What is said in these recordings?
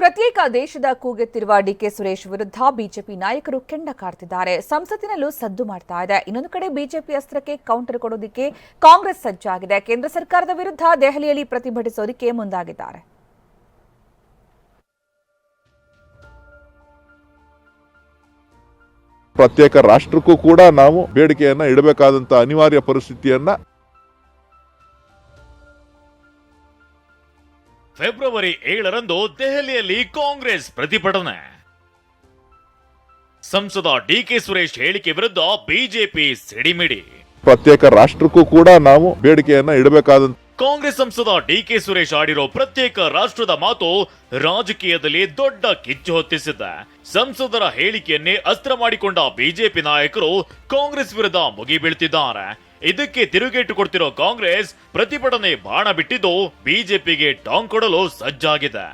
ಪ್ರತ್ಯೇಕ ದೇಶದ ಕೂಗೆತ್ತಿರುವ ಡಿಕೆ ಸುರೇಶ್ ವಿರುದ್ಧ ಬಿಜೆಪಿ ನಾಯಕರು ಕೆಂಡ ಕಾಡ್ತಿದ್ದಾರೆ. ಸಂಸತ್ತಿನಲ್ಲೂ ಸದ್ದು ಮಾಡ್ತಾ ಇದೆ. ಇನ್ನೊಂದು ಕಡೆ ಬಿಜೆಪಿ ಅಸ್ತ್ರಕ್ಕೆ ಕೌಂಟರ್ ಕೊಡೋದಕ್ಕೆ ಕಾಂಗ್ರೆಸ್ ಸಜ್ಜಾಗಿದೆ. ಕೇಂದ್ರ ಸರ್ಕಾರದ ವಿರುದ್ಧ ದೆಹಲಿಯಲ್ಲಿ ಪ್ರತಿಭಟಿಸೋದಕ್ಕೆ ಮುಂದಾಗಿದ್ದಾರೆ. ಪ್ರತ್ಯೇಕ ರಾಷ್ಟ್ರಕ್ಕೂ ಕೂಡ ನಾವು ಬೇಡಿಕೆಯನ್ನ ಇಡಬೇಕಾದಂತಹ ಅನಿವಾರ್ಯ ಪರಿಸ್ಥಿತಿಯನ್ನ ಫೆಬ್ರವರಿ ಏಳರಂದು ದೆಹಲಿಯಲ್ಲಿ ಕಾಂಗ್ರೆಸ್ ಪ್ರತಿಭಟನೆ. ಸಂಸದ ಡಿಕೆ ಸುರೇಶ್ ಹೇಳಿಕೆ ವಿರುದ್ಧ ಬಿಜೆಪಿ ಸಿಡಿಮಿಡಿ. ಪ್ರತ್ಯೇಕ ರಾಷ್ಟ್ರಕ್ಕೂ ಕೂಡ ನಾವು ಬೇಡಿಕೆಯನ್ನ ಇಡಬೇಕಾದಂತ ಕಾಂಗ್ರೆಸ್ ಸಂಸದ ಡಿಕೆ ಸುರೇಶ್ ಆಡಿರೋ ಪ್ರತ್ಯೇಕ ರಾಷ್ಟ್ರದ ಮಾತು ರಾಜಕೀಯದಲ್ಲಿ ದೊಡ್ಡ ಕಿಚ್ಚು ಹೊತ್ತಿಸಿದೆ. ಸಂಸದರ ಹೇಳಿಕೆಯನ್ನೇ ಅಸ್ತ್ರ ಮಾಡಿಕೊಂಡ ಬಿಜೆಪಿ ನಾಯಕರು ಕಾಂಗ್ರೆಸ್ ವಿರುದ್ಧ ಮುಗಿಬೀಳ್ತಿದ್ದಾರೆ. ಇದಕ್ಕೆ ತಿರುಗೇಟು ಕೊಡ್ತಿರೋ ಕಾಂಗ್ರೆಸ್ ಪ್ರತಿಭಟನೆ ಬಾಣ ಬಿಟ್ಟಿದ್ದು ಬಿಜೆಪಿಗೆ ಟಾಂಗ್ ಕೊಡಲು ಸಜ್ಜಾಗಿದೆ.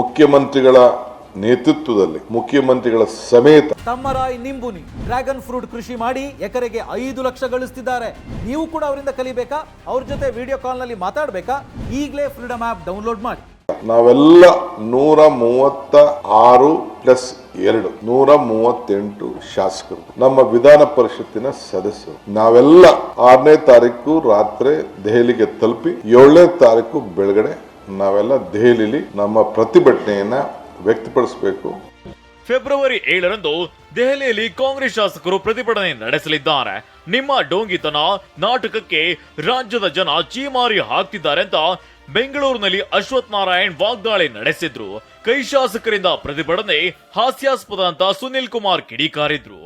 ಮುಖ್ಯಮಂತ್ರಿಗಳ ನೇತೃತ್ವದಲ್ಲಿ ಮುಖ್ಯಮಂತ್ರಿಗಳ ಸಮೇತ. ತಮ್ಮ ರಾಯ್ ನಿಂಬುನಿ ಡ್ರ್ಯಾಗನ್ ಫ್ರೂಟ್ ಕೃಷಿ ಮಾಡಿ ಎಕರೆಗೆ ಐದು ಲಕ್ಷ ಗಳಿಸ್ತಿದ್ದಾರೆ. ನೀವು ಕೂಡ ಅವರಿಂದ ಕಲಿಬೇಕಾ? ಅವ್ರ ಜೊತೆ ವಿಡಿಯೋ ಕಾಲ್ನಲ್ಲಿ ಮಾತಾಡಬೇಕಾ? ಈಗಲೇ ಫ್ರೀಡಮ್ ಆ್ಯಪ್ ಡೌನ್ಲೋಡ್ ಮಾಡಿ. ನಾವೆಲ್ಲ ನೂರ ಮೂವತ್ತ ಆರು ಪ್ಲಸ್ ಎರಡು, ನೂರ ಮೂವತ್ತೆಂಟು ಶಾಸಕರು. ನಮ್ಮ ವಿಧಾನ ಪರಿಷತ್ತಿನ ಸದಸ್ಯರು. ನಾವೆಲ್ಲ ಆರನೇ ತಾರೀಕು ರಾತ್ರಿ ದೆಹಲಿಗೆ ತಲುಪಿ ಏಳನೇ ತಾರೀಕು ಬೆಳಗಡೆ ನಾವೆಲ್ಲ ದೆಹಲಿಲಿ ನಮ್ಮ ಪ್ರತಿಭಟನೆಯನ್ನ ವ್ಯಕ್ತಪಡಿಸಬೇಕು. ಫೆಬ್ರವರಿ ಏಳರಂದು ದೆಹಲಿಯಲ್ಲಿ ಕಾಂಗ್ರೆಸ್ ಶಾಸಕರು ಪ್ರತಿಭಟನೆ ನಡೆಸಲಿದ್ದಾರೆ. ನಿಮ್ಮ ಡೋಂಗಿತನ ನಾಟಕಕ್ಕೆ ರಾಜ್ಯದ ಜನ ಚೀಮಾರಿ ಹಾಕ್ತಿದ್ದಾರೆ ಅಂತ ಬೆಂಗಳೂರಿನಲ್ಲಿ ಅಶ್ವಥ್ ನಾರಾಯಣ್ ವಾಗ್ದಾಳಿ ನಡೆಸಿದ್ರು. ಕೈ ಶಾಸಕರಿಂದ ಪ್ರತಿಭಟನೆ ಹಾಸ್ಯಾಸ್ಪದ ಅಂತ ಸುನಿಲ್ ಕುಮಾರ್ ಕಿಡಿಕಾರಿದ್ರು.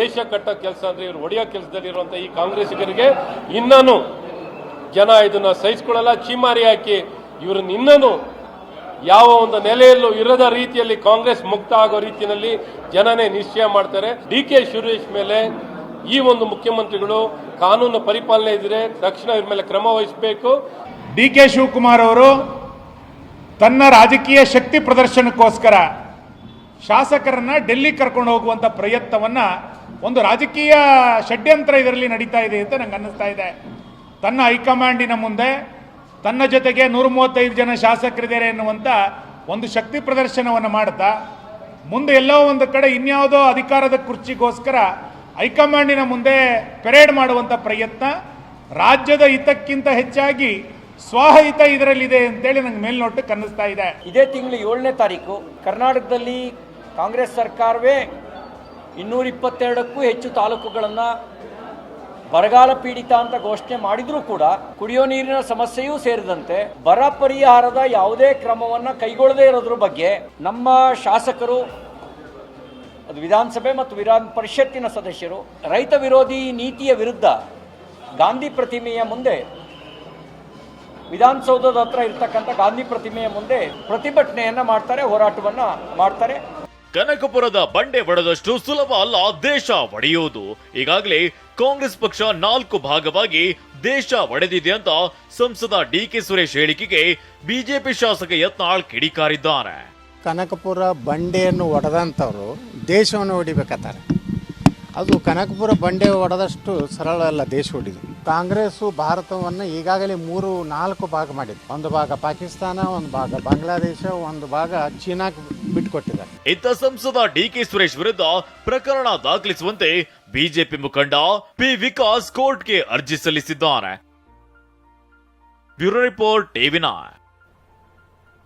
ದೇಶ ಕಟ್ಟೋ ಕೆಲಸ ಅಂದ್ರೆ ಇವರು ಒಡೆಯೋ ಕೆಲಸದಲ್ಲಿರುವಂತ ಈ ಕಾಂಗ್ರೆಸ್ಸಿಗರಿಗೆ ಇನ್ನೂ ಜನ ಇದನ್ನ ಸಹಿಸಿಕೊಳ್ಳಲ್ಲ. ಚೀಮಾರಿ ಹಾಕಿ ಇವ್ರನ್ನ ಇನ್ನೂ ಯಾವ ಒಂದು ನೆಲೆಯಲ್ಲೂ ಇರದ ರೀತಿಯಲ್ಲಿ ಕಾಂಗ್ರೆಸ್ ಮುಕ್ತ ಆಗೋ ರೀತಿಯಲ್ಲಿ ಜನನೇ ನಿಶ್ಚಯ ಮಾಡ್ತಾರೆ. ಡಿ ಕೆ ಸುರೇಶ್ ಮೇಲೆ ಈ ಒಂದು ಮುಖ್ಯಮಂತ್ರಿಗಳು ಕಾನೂನು ಪರಿಪಾಲನೆ ಇದ್ರೆ ತಕ್ಷಣ ಇವ್ರ ಮೇಲೆ ಕ್ರಮ ವಹಿಸಬೇಕು. ಡಿ ಕೆ ಶಿವಕುಮಾರ್ ಅವರು ತನ್ನ ರಾಜಕೀಯ ಶಕ್ತಿ ಪ್ರದರ್ಶನಕ್ಕೋಸ್ಕರ ಶಾಸಕರನ್ನ ಡೆಲ್ಲಿ ಕರ್ಕೊಂಡು ಹೋಗುವಂತ ಪ್ರಯತ್ನವನ್ನ ಒಂದು ರಾಜಕೀಯ ಷಡ್ಯಂತ್ರ ಇದರಲ್ಲಿ ನಡೀತಾ ಇದೆ ಅಂತ ನಂಗೆ ಅನ್ನಿಸ್ತಾ ಇದೆ. ತನ್ನ ಹೈಕಮಾಂಡಿನ ಮುಂದೆ ತನ್ನ ಜೊತೆಗೆ ನೂರ ಮೂವತ್ತೈದು ಜನ ಶಾಸಕರಿದ್ದಾರೆ ಎನ್ನುವಂಥ ಒಂದು ಶಕ್ತಿ ಪ್ರದರ್ಶನವನ್ನು ಮಾಡ್ತಾ, ಮುಂದೆ ಎಲ್ಲೋ ಒಂದು ಕಡೆ ಇನ್ಯಾವುದೋ ಅಧಿಕಾರದ ಕುರ್ಚಿಗೋಸ್ಕರ ಹೈಕಮಾಂಡಿನ ಮುಂದೆ ಪೆರೇಡ್ ಮಾಡುವಂಥ ಪ್ರಯತ್ನ, ರಾಜ್ಯದ ಹಿತಕ್ಕಿಂತ ಹೆಚ್ಚಾಗಿ ಸ್ವಹಿತ ಇದರಲ್ಲಿದೆ ಅಂತೇಳಿ ನಂಗೆ ಮೇಲ್ನೋಟಕ್ಕೆ ಕನ್ನಿಸ್ತಾ ಇದೆ. ಇದೇ ತಿಂಗಳು ಏಳನೇ ತಾರೀಕು ಕರ್ನಾಟಕದಲ್ಲಿ ಕಾಂಗ್ರೆಸ್ ಸರ್ಕಾರವೇ ಇನ್ನೂರ ಇಪ್ಪತ್ತೆರಡಕ್ಕೂ ಹೆಚ್ಚು ತಾಲೂಕುಗಳನ್ನು ಬರಗಾಲ ಪೀಡಿತ ಅಂತ ಘೋಷಣೆ ಮಾಡಿದರೂ ಕೂಡ ಕುಡಿಯೋ ನೀರಿನ ಸಮಸ್ಯೆಯೂ ಸೇರಿದಂತೆ ಬರ ಪರಿಹಾರದ ಯಾವುದೇ ಕ್ರಮವನ್ನು ಕೈಗೊಳ್ಳದೇ ಇರೋದ್ರ ಬಗ್ಗೆ ನಮ್ಮ ಶಾಸಕರು ಅದು ವಿಧಾನಸಭೆ ಮತ್ತು ವಿಧಾನ ಪರಿಷತ್ತಿನ ಸದಸ್ಯರು, ರೈತ ವಿರೋಧಿ ನೀತಿಯ ವಿರುದ್ಧ ಗಾಂಧಿ ಪ್ರತಿಮೆಯ ಮುಂದೆ, ವಿಧಾನಸೌಧದ ಹತ್ರ ಇರ್ತಕ್ಕಂಥ ಗಾಂಧಿ ಪ್ರತಿಮೆಯ ಮುಂದೆ ಪ್ರತಿಭಟನೆಯನ್ನ ಮಾಡ್ತಾರೆ, ಹೋರಾಟವನ್ನ ಮಾಡ್ತಾರೆ. ಕನಕಪುರದ ಬಂಡೆ ಒಡೆದಷ್ಟು ಸುಲಭ ಅಲ್ಲ, ದೇಶ ಒಡೆಯುವುದು. ಈಗಾಗಲೇ ಕಾಂಗ್ರೆಸ್ ಪಕ್ಷ ನಾಲ್ಕು ಭಾಗವಾಗಿ ದೇಶ ಒಡೆದಿದೆ ಅಂತ ಸಂಸದ ಡಿ ಕೆ ಸುರೇಶ್ ಹೇಳಿಕೆಗೆ ಬಿಜೆಪಿ ಶಾಸಕ ಯತ್ನಾಳ್ ಕಿಡಿಕಾರಿದ್ದಾರೆ. ಕನಕಪುರ ಬಂಡೆಯನ್ನು ಒಡೆದಂಥವ್ರು ದೇಶವನ್ನು ಹೊಡಿಬೇಕತ್ತಾರೆ ಅದು ಕನಕಪುರ ಬಂಡೆ ಒಡೆದಷ್ಟು ಸರಳ ಅಲ್ಲ ದೇಶ ಹೊಡಿದು. ಕಾಂಗ್ರೆಸ್ಸು ಭಾರತವನ್ನು ಈಗಾಗಲೇ ಮೂರು, ನಾಲ್ಕು ಭಾಗ ಮಾಡಿದೆ. ಒಂದು ಭಾಗ ಪಾಕಿಸ್ತಾನ, ಒಂದು ಭಾಗ ಬಾಂಗ್ಲಾದೇಶ, ಒಂದು ಭಾಗ ಚೀನಾಕ್ಕೆ ಬಿಟ್ಕೊಟ್ಟಿದ್ದಾರೆ. ಇತ್ತ ಸಂಸದ ಡಿಕೆ ಸುರೇಶ್ ವಿರುದ್ಧ ಪ್ರಕರಣ ದಾಖಲಿಸುವಂತೆ ಬಿಜೆಪಿ ಮುಖಂಡ ಪಿ. ವಿಕಾಸ್ ಕೋರ್ಟ್ಗೆ ಅರ್ಜಿ ಸಲ್ಲಿಸಿದ್ದಾರೆ. Bureau report, TV nine